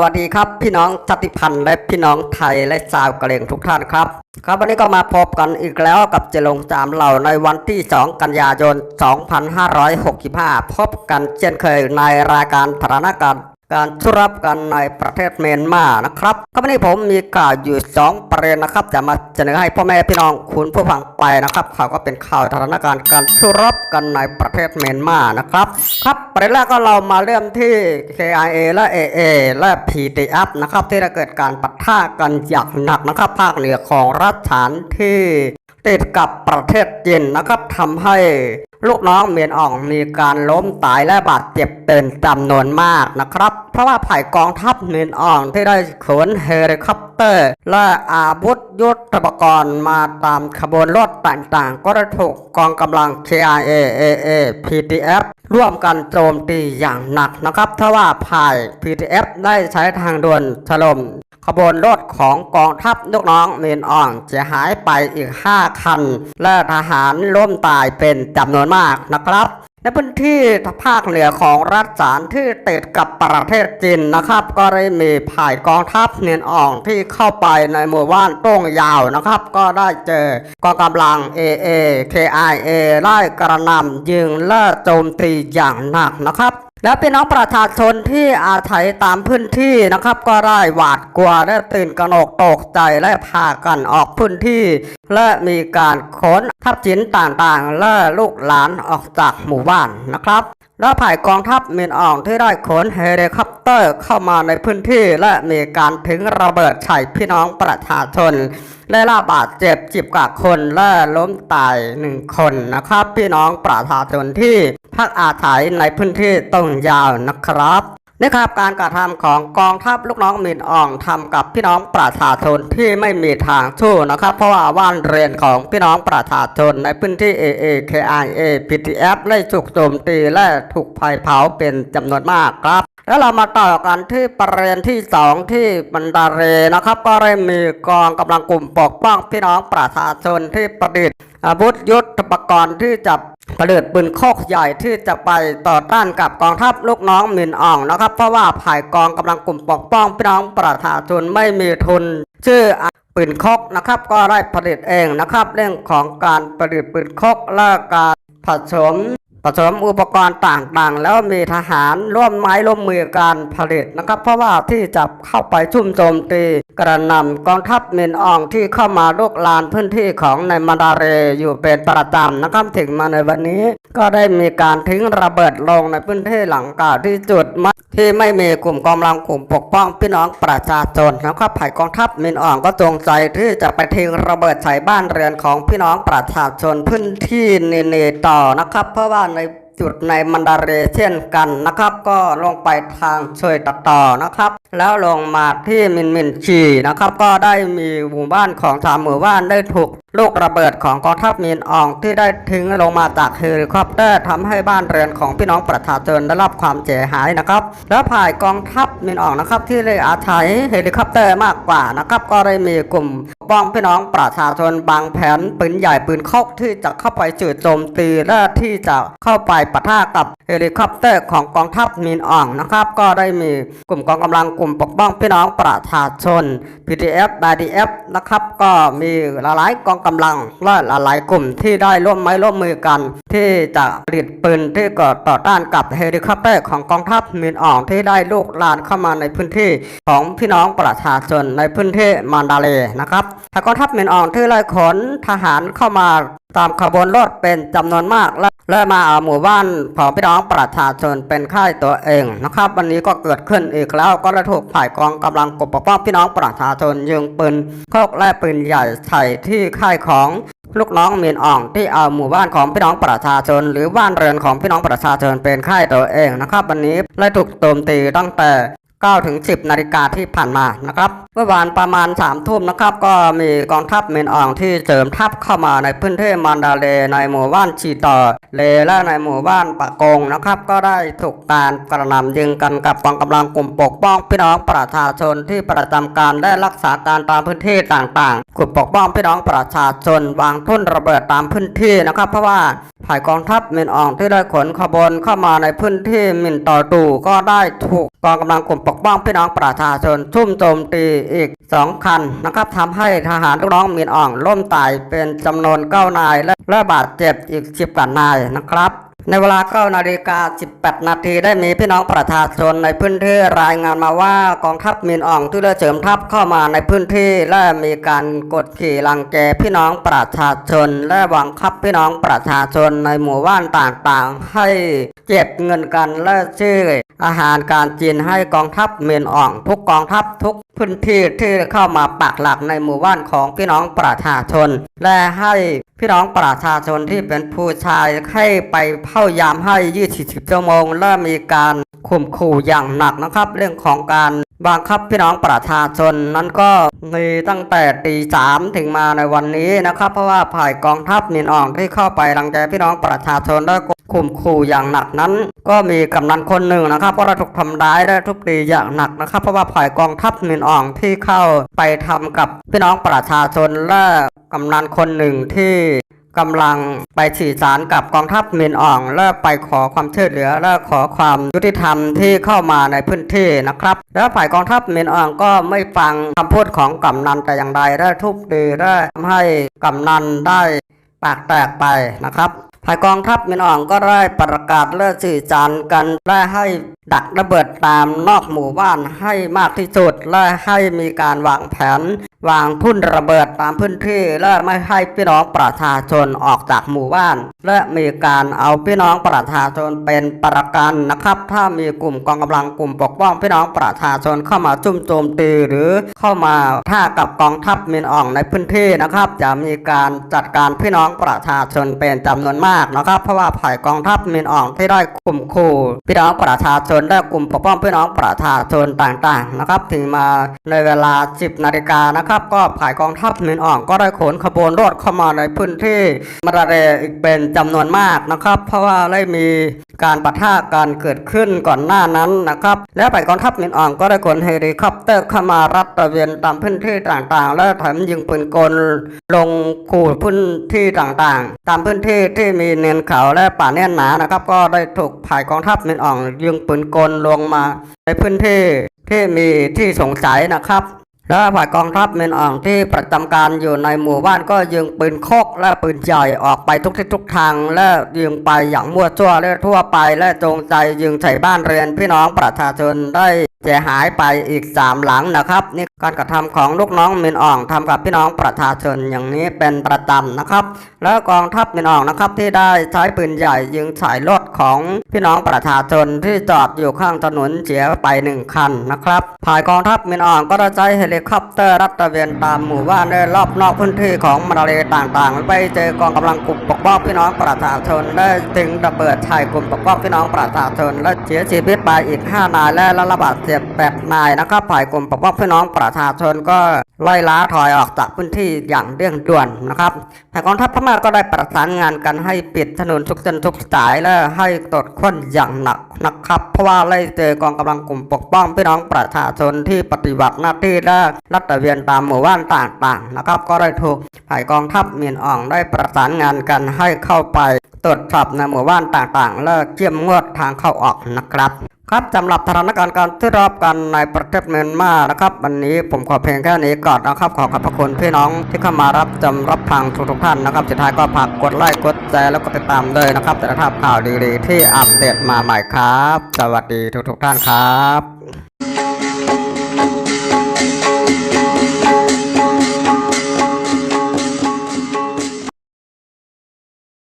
วัสดีครับพี่น้องชาติพันธุ์และพี่น้องไทยและชาวกะเหรี่ยงทุกท่านครับ ครับวันนี้ก็มาพบกันอีกแล้วกับเจลงจามเหล่าในวันที่ 2 กันยายน 2565 พบกันเช่นเคยในรายการสถานการณ์ การชุรับกันในประเทศเมียนมานะครับครับวันนี้ผมมีข่าวอยู่ 2 ประเด็นนะครับจะมาเสนอให้พ่อแม่พี่น้องคุณผู้ฟังไปนะครับข่าวก็เป็นข่าวสถานการณ์การชุรับกันในประเทศเมียนมานะครับครับประเด็นแรกก็เรามาเริ่มที่ KIA และ AA และ PTF นะครับที่ได้เกิดการปะทะกันอย่างหนักนะครับภาคเหนือของรัฐฐานที่ ติดกับประเทศจีนนะครับทำให้ลูกน้องเมียนอ่องมีการล้มตายและบาดเจ็บเป็นจำนวนมากนะครับ เพราะว่าฝ่ายกองทัพเมียนอ่องที่ได้ขนเฮลิคอปเตอร์ และอาวุธยุทธปกรณ์มาตามขบวนรถต่างๆ ก็ได้ถูกกองกำลัง KIA AA PTF ร่วมกันโจมตีอย่างหนักนะครับเพราะว่าฝ่าย PTF ได้ใช้ทางด่วนถล่ม ขบวนรถของกองทัพลูกน้องเมียนอ่องเสียหายไปอีก 5 คัน และทหารล้มตายเป็นจำนวนมากนะครับ ในพื้นที่ภาคเหนือของรัฐสารที่ติดกับประเทศจีนนะครับ ก็ได้มีผ่ายกองทัพเนียนอ่องที่เข้าไปในหมู่บ้านโต้งยาวนะครับ ก็ได้เจอกองกำลัง AA KIA ไล่กระหนำยิงและโจมตีอย่างหนักนะครับ แล้วพี่น้องประชาชนที่อาศัยตามพื้นที่นะครับ ก็ได้หวาดกลัวและตื่นกระหนกตกใจและพากันออกพื้นที่ และมีการขนทับจินต่างๆ และลูกหลานออกจากหมู่บ้านนะครับ แล้วผ่ายกองทัพเมียนอ่องที่ได้ขนเฮลิคอปเตอร์เข้ามาในพื้นที่และมีการถึงระเบิดใส่พี่น้องประชาชนและรับบาดเจ็บจิบกว่าคนและล้มตายหนึ่งคนนะครับ พี่น้องประชาชนที่พักอาศัยในพื้นที่ตรงยาวนะครับ นี่ครับการกระทำของกองทัพลูกน้องมินอ่องทำกับพี่น้องประชาชนที่ไม่มีทางสู้นะครับ เพราะว่าว่านเรียนของพี่น้องประชาชนในพื้นที่ AA KIA PTF ได้ถูกโจมตีและถูกไฟเผาเป็นจำนวนมากครับแล้วเรามาต่อกันที่ประเด็นที่สองที่บันดาเรนะครับ ก็ได้มีกองกำลังกลุ่มปกป้องพี่น้องประชาชนที่ประดิษฐ์อาวุธยุทธปกรณ์ที่จะ ประดิษฐ์ปืนโคกใหญ่ที่จะไปต่อต้านกับกองทัพลูกน้องมินอ่องนะครับ เพราะว่าผ่ายกองกำลังกลุ่มปกป้องพี่น้องประชาชนไม่มีทุน ชื่อปืนคกนะครับ ก็ได้ผลิตเองนะครับ เรื่องของการผลิตปืนคกและการผสม ผสมอุปกรณ์ต่างๆ แล้วมีทหารร่วมไม้ร่วมมือการผลิตนะครับ เพราะว่าที่จะเข้าไปชุ่มโจมตีกระนำกองทัพเมนอองที่เข้ามาลุกลานพื้นที่ของในมาดาเรอยู่เป็นประจำนะครับถึงมาในวันนี้ ก็ได้มีการทิ้งระเบิดลงในพื้นที่หลังกาที่จุดมัที่ไม่มีกลุ่มกำลังกลุ่มปกป้องพี่น้องประชาชนนะครับฝ่ายกองทัพเมนอองก็จงใจที่จะไปทิ้งระเบิดใส่บ้านเรือนของพี่น้องประชาชนพื้นที่เนเนต่อนะครับ เพราะว่าใน จุดในมันดาเรเช่นกันนะครับ ก็ลงไปทางช่วยตัดต่อนะครับ แล้วลงมาที่มินมินชีนะครับ ก็ได้มีหมู่บ้านของสามหมู่บ้านได้ถูกลูกระเบิดของกองทัพมินอองที่ได้ทิ้งลงมาจากเฮลิคอปเตอร์ทำให้บ้านเรือนของพี่น้องประชาชนได้รับความเสียหายนะครับ แล้วผ่ายกองทัพมินอองนะครับ ที่ได้อาศัยเฮลิคอปเตอร์มากกว่านะครับ ก็ได้มีกลุ่มป้องพี่น้องประชาชนบางแผนปืนใหญ่ปืนคอกที่จะเข้าไปจุดโจมตีและที่จะเข้าไปปะทะกับเฮลิคอปเตอร์ของกองทัพมินอ่องนะครับ ก็ได้มีกลุ่มกองกำลังกลุ่มปกป้องพี่น้องประชาชน PTF BDF นะครับก็มีหลายกองกำลังและหลายกลุ่มที่ได้ร่วมไม้ร่วมมือกัน ที่จะผลิตปืนที่ก่อต่อต้านกับเฮลิคอปเตอร์ของกองทัพมินอ่องที่ได้ลูกลานเข้ามาในพื้นที่ของพี่น้องประชาชนในพื้นที่มันดาเลนะครับทางกองทัพมินอ่องที่ไล่ขนทหารเข้ามา ตามขบวนรถเป็นจำนวนมากและและมาเอาหมู่บ้านของพี่น้องประชาชนเป็นค่ายตัวเองนะครับ วันนี้ก็เกิดขึ้นอีกแล้วก็ได้ถูกฝ่ายกองกำลังปกป้องพี่น้องประชาชนยิงปืนโคกและปืนใหญ่ใส่ที่ค่ายของลูกน้องเมียนอ่องที่เอาหมู่บ้านของพี่น้องประชาชน หรือบ้านเรือนของพี่น้องประชาชนเป็นค่ายตัวเองนะครับ วันนี้ได้ถูกโจมตีตั้งแต่ 9ถึง10 นาฬิกาที่ผ่านมานะครับเมื่อวานประมาณ3ทุ่มนะครับก็มีกองทัพเมนอองที่เสริมทัพเข้ามาในพื้นที่มันดาเลในหมู่บ้านชีต่อเลและในหมู่บ้านปะกงนะครับก็ได้ถูกการกระหน่ำยิงกันกับกองกำลังกลุ่มปกป้องพี่น้องประชาชนที่ประจำการได้รักษาการตามพื้นที่ต่างๆกลุ่มปกป้องพี่น้องประชาชนวางทุ่นระเบิดตามพื้นที่นะครับ เพราะว่า ฝ่ายกองทัพมินอ่องที่ได้ขนขบวนเข้ามาในพื้นที่มินต่อตู่ก็ได้ถูกกองกำลังกลุ่มปกป้องพี่น้องประชาชนทุ่มโจมตีอีกสองคันนะครับทำให้ทหารลูกน้องมินอ่องล่มตายเป็นจำนวนเก้านายและและบาดเจ็บอีกสิบกว่านายนะครับ ในเวลา9นาฬิกา18 นาทีได้มีพี่น้องประชาชนในพื้นที่รายงานมาว่ากองทัพมินอ่องที่ได้เสริมทัพเข้ามาในพื้นที่และมีการกดขี่ลังแกพี่น้องประชาชน และบังคับพี่น้องประชาชนในหมู่บ้านต่างๆ ให้เก็บเงินกันและชื่ออาหารการกินให้กองทัพมินอ่อง ทุกกองทัพทุกพื้นที่ที่เข้ามาปักหลักในหมู่บ้านของพี่น้องประชาชน และให้ พี่น้องประชาชนที่เป็นผู้ชายให้ไปเฝ้ายามให้24ชั่วโมงและมีการข่มขู่อย่างหนักนะครับ เรื่องของการบังคับพี่น้องประชาชนนั้นก็มีตั้งแต่ตีสามถึงมาในวันนี้นะครับ เพราะว่าฝ่ายกองทัพมินอ่องที่เข้าไปรังแกพี่น้องประชาชนและข่มขู่อย่างหนักนั้น ก็มีกำนันคนหนึ่งนะครับก็ได้ถูกทำร้ายและทุบตีอย่างหนักนะครับ เพราะว่าฝ่ายกองทัพมินอ่องที่เข้าไปทำกับพี่น้องประชาชนและ กำนันคนหนึ่งที่กำลังไปสื่อสารกับกองทัพเมินอ่อง และไปขอความช่วยเหลือและขอความยุติธรรมที่เข้ามาในพื้นที่นะครับ แล้วฝ่ายกองทัพเมินอ่องก็ไม่ฟังคำพูดของกำนันแต่อย่างใดและทุบตีและทำให้กำนันได้ปากแตกไปนะครับฝ่ายกองทัพเมินอ่องก็ได้ประกาศเลิกสื่อสารกันและให้ดักระเบิดตามนอกหมู่บ้านให้มากที่สุดและให้มีการวางแผน วางทุ่นระเบิดตามพื้นที่และไม่ให้พี่น้องประชาชนออกจากหมู่บ้าน และมีการเอาพี่น้องประชาชนเป็นประกันนะครับ ถ้ามีกลุ่มกองกำลังกลุ่มปกป้องพี่น้องประชาชนเข้ามาจุ่มโจมตีหรือเข้ามาท่ากับกองทัพมินอ่องในพื้นที่นะครับ จะมีการจัดการพี่น้องประชาชนเป็นจำนวนมากนะครับ เพราะว่าฝ่ายกองทัพมินอ่องที่ได้ข่มขู่พี่น้องประชาชนและกลุ่มปกป้องพี่น้องประชาชนต่างๆนะครับถึงมาในเวลา 10นาฬิกานะครับก็ฝ่ายกองทัพมินอ่องก็ได้ขนขบวนรถเข้ามาในพื้นที่มาราเรอีกเป็นจำนวนมากนะครับ เพราะว่าได้มีการปะทะกันเกิดขึ้นก่อนหน้านั้นนะครับ และฝ่ายกองทัพมินอ่องก็ได้ขนเฮลิคอปเตอร์เข้ามารัดตระเวนตามพื้นที่ต่างๆ และแถมยิงปืนกลลงขู่พื้นที่ต่างๆ ตามพื้นที่ที่มีเนินเขาและป่าแน่นหนานะครับ ก็ได้ถูกฝ่ายกองทัพมินอ่องยิงปืนกลลงมาในพื้นที่ที่มีที่สงสัยนะครับ และฝ่ายกองทัพเมนอ่องที่ประจำการอยู่ในหมู่บ้านก็ยิงปืนโคกและปืนใหญ่ออกไปทุกทิศทุกทาง และยิงไปอย่างมั่วซั่วและทั่วไปและจงใจยิงใส่บ้านเรือนพี่น้องประชาชนได้ เสียหายไปอีกสามหลังนะครับนี่การกระทำของลูกน้องเมนอ่องทำกับพี่น้องประชาชนอย่างนี้เป็นประจำนะครับ แล้วกองทัพเมนอ่องนะครับที่ได้ใช้ปืนใหญ่ยิงใส่รถของพี่น้องประชาชนที่จอดอยู่ข้างถนนเสียไปหนึ่งคันนะครับฝ่ายกองทัพเมนอ่องก็ได้ใช้เฮลิคอปเตอร์รัดตระเวนตามหมู่บ้านในรอบนอกพื้นที่ของมาเลต่างๆ ไปเจอกองกำลังกลุ่มปกป้องพี่น้องประชาชนได้ถึงระเบิดชายกลุ่มปกป้องพี่น้องประชาชนและเสียชีวิตไปอีก 5 นายและระบาดเจ็บ8นายนะครับฝ่ายกลุ่มปกป้องพี่น้องประชาชนก็ไล่ล้าถอยออกจากพื้นที่อย่างเร่งด่วนนะครับฝ่ายกองทัพพม่าก็ได้ประสานงานกันให้ปิดถนนทุกเส้นทุกสายและให้ตรวจค้นอย่างหนักนะครับ เพราะว่าไล่เจอกองกำลังกลุ่มปกป้องพี่น้องประชาชนที่ปฏิบัติหน้าที่และรัตระเวนตามหมู่บ้านต่างๆนะครับ ก็ได้ถูกฝ่ายกองทัพเมียนอ่องได้ประสานงานกันให้เข้าไปตรวจสอบในหมู่บ้านต่างๆ และเกี่ยมงวดทางเข้าออกนะครับ ครับสำหรับสถานการณ์การที่รอบกันในประเทศเมียนมานะครับ วันนี้ผมขอเพียงแค่นี้ก่อนนะครับ ขอขอบพระคุณพี่น้องที่เข้ามารับชมรับฟังทุกๆท่านนะครับสุดท้ายก็ฝากกดไลค์กดแชร์แล้วก็ติดตามด้วยนะครับ แต่ละภาพข่าวดีๆที่อัปเดตมาใหม่ครับ สวัสดีทุกๆท่านครับ